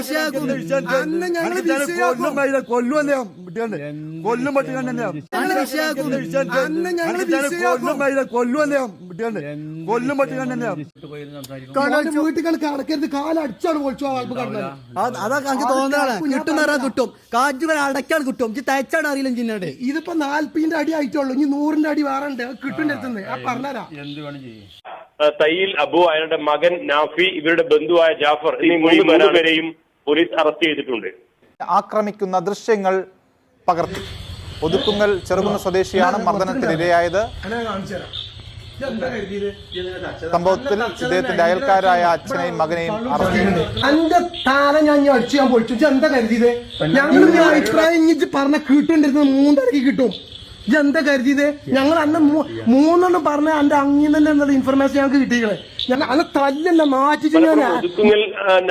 വിഷയാക്കും. അന്ന് ഞങ്ങൾ കൊല്ലും കൊല്ലും കൊല്ലുമല്ലേ വിട്ടിയാണ്ട് കൊല്ലും പട്ടികണ്ടല്ലേ ഞങ്ങൾ വിഷയാക്കും? അന്ന് ഞങ്ങൾ കൊല്ലും കൊല്ലുമല്ലേ പട്ടികണ്ടല്ലേ വീട്ടിൽ കാലടിച്ചാണ് പൊളിച്ചു കടന്നത്. എനിക്ക് തോന്നുന്നതാണ് കിട്ടും. കാറ്റ് വരെ അടയ്ക്കാൻ കിട്ടും. തയ്ച്ചാണ് അറിയില്ല ചിന്നോട് ഇതിപ്പോ നാല്പതിന്റെ അടി ആയിട്ടുള്ളൂ. ഇനി നൂറിന്റെ അടി വേറെ ഉണ്ട്. കിട്ടുന്ന ആ പറഞ്ഞാ ഏഹ് തയ്യിൽ അബു അയാളുടെ മകൻ നാഫി ഇവരുടെ ബന്ധുവായ ജാഫർ എന്നീ മൂന്ന് പേരെയും പോലീസ് അറസ്റ്റ് ചെയ്തിട്ടുണ്ട്. ആക്രമിക്കുന്ന ദൃശ്യങ്ങൾ പകർത്തി. ഒതുക്കുങ്ങൽ ചെറുകുന്ന സ്വദേശിയാണ് മർദ്ദനത്തിന് ഇരയായത്. സംഭവത്തിൽ ഇദ്ദേഹത്തിന്റെ അയൽക്കാരായ അച്ഛനെയും മകനെയും അറസ്റ്റ് എന്റെ താല ഞാൻ അടിച്ചു ഞാൻ പൊളിച്ചു. എന്താ കരുതിയത്? ഞങ്ങൾ അഭിപ്രായം പറഞ്ഞ കിട്ടുണ്ടിരുന്നത് മൂന്നരക്ക് കിട്ടും. എന്താ കരുതിയത്? ഞങ്ങൾ അന്ന് മൂന്നെണ്ണം പറഞ്ഞ എന്റെ അങ്ങിൽ തന്നെ എന്നുള്ള ഇൻഫർമേഷൻ ഞങ്ങൾക്ക് കിട്ടിയത് അന്ന് തല്ലല്ല മാറ്റിച്ച് ഞാൻ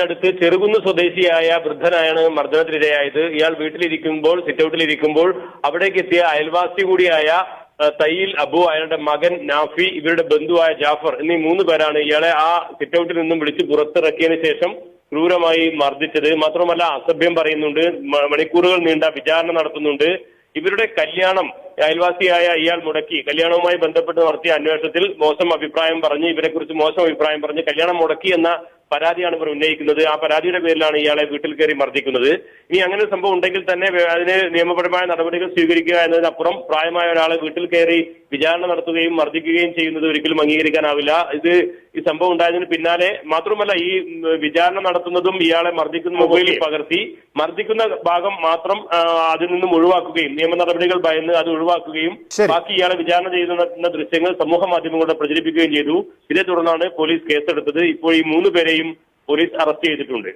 അടുത്ത് ചെറുകുന്ന് സ്വദേശിയായ വൃദ്ധനായാണ് മർദ്ദനത്തിനിരയായത്. ഇയാൾ വീട്ടിലിരിക്കുമ്പോൾ സിറ്റൗട്ടിലിരിക്കുമ്പോൾ അവിടേക്ക് എത്തിയ അയൽവാസി കൂടിയായ തയ്യിൽ അബു അയാളുടെ മകൻ നാഫി ഇവരുടെ ബന്ധുവായ ജാഫർ എന്നീ മൂന്ന് പേരാണ് ഇയാളെ ആ സിറ്റൌട്ടിൽ നിന്നും വിളിച്ച് പുറത്തിറക്കിയതിനു ശേഷം ക്രൂരമായി മർദ്ദിച്ചത്. മാത്രമല്ല അസഭ്യം പറയുന്നുണ്ട് മണിക്കൂറുകൾ നീണ്ട വിചാരണ നടത്തുന്നുണ്ട്. ഇവരുടെ കല്യാണം അയൽവാസിയായ ഇയാൾ മുടക്കി കല്യാണവുമായി ബന്ധപ്പെട്ട് നടത്തിയ അന്വേഷണത്തിൽ മോശം അഭിപ്രായം പറഞ്ഞ് ഇവരെക്കുറിച്ച് മോശം അഭിപ്രായം പറഞ്ഞ് കല്യാണം മുടക്കി എന്ന പരാതിയാണ് ഇവർ ഉന്നയിക്കുന്നത്. ആ പരാതിയുടെ പേരിലാണ് ഇയാളെ വീട്ടിൽ കയറി മർദ്ദിക്കുന്നത്. ഇനി അങ്ങനെ ഒരു സംഭവം ഉണ്ടെങ്കിൽ തന്നെ അതിന് നിയമപരമായ നടപടികൾ സ്വീകരിക്കുക എന്നതിനപ്പുറം പ്രായമായ ഒരാളെ വീട്ടിൽ കയറി വിചാരണ നടത്തുകയും മർദ്ദിക്കുകയും ചെയ്യുന്നത് ഒരിക്കലും അംഗീകരിക്കാനാവില്ല. ഇത് ഈ സംഭവം ഉണ്ടായതിന് പിന്നാലെ മാത്രമല്ല ഈ വിചാരണ നടത്തുന്നതും ഇയാളെ മർദ്ദിക്കുന്ന മൊബൈലിൽ പകർത്തി മർദ്ദിക്കുന്ന ഭാഗം മാത്രം അതിൽ നിന്നും ഒഴിവാക്കുകയും നിയമ നടപടികൾ ഭയന്ന് അത് ഒഴിവാക്കുകയും ബാക്കി ഇയാളെ വിചാരണ ചെയ്യുന്ന ദൃശ്യങ്ങൾ സമൂഹ മാധ്യമങ്ങളുടെ പ്രചരിപ്പിക്കുകയും ചെയ്തു. ഇതേ തുടർന്നാണ് പോലീസ് കേസെടുത്തത്. ഇപ്പോൾ ഈ മൂന്ന് പേരെയും പോലീസ് അറസ്റ്റ് ചെയ്തിട്ടുണ്ട്.